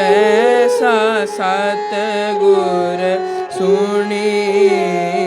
ਜੈਸਾ ਸਤ ਗੁਰ ਸੁਣੀਦਾ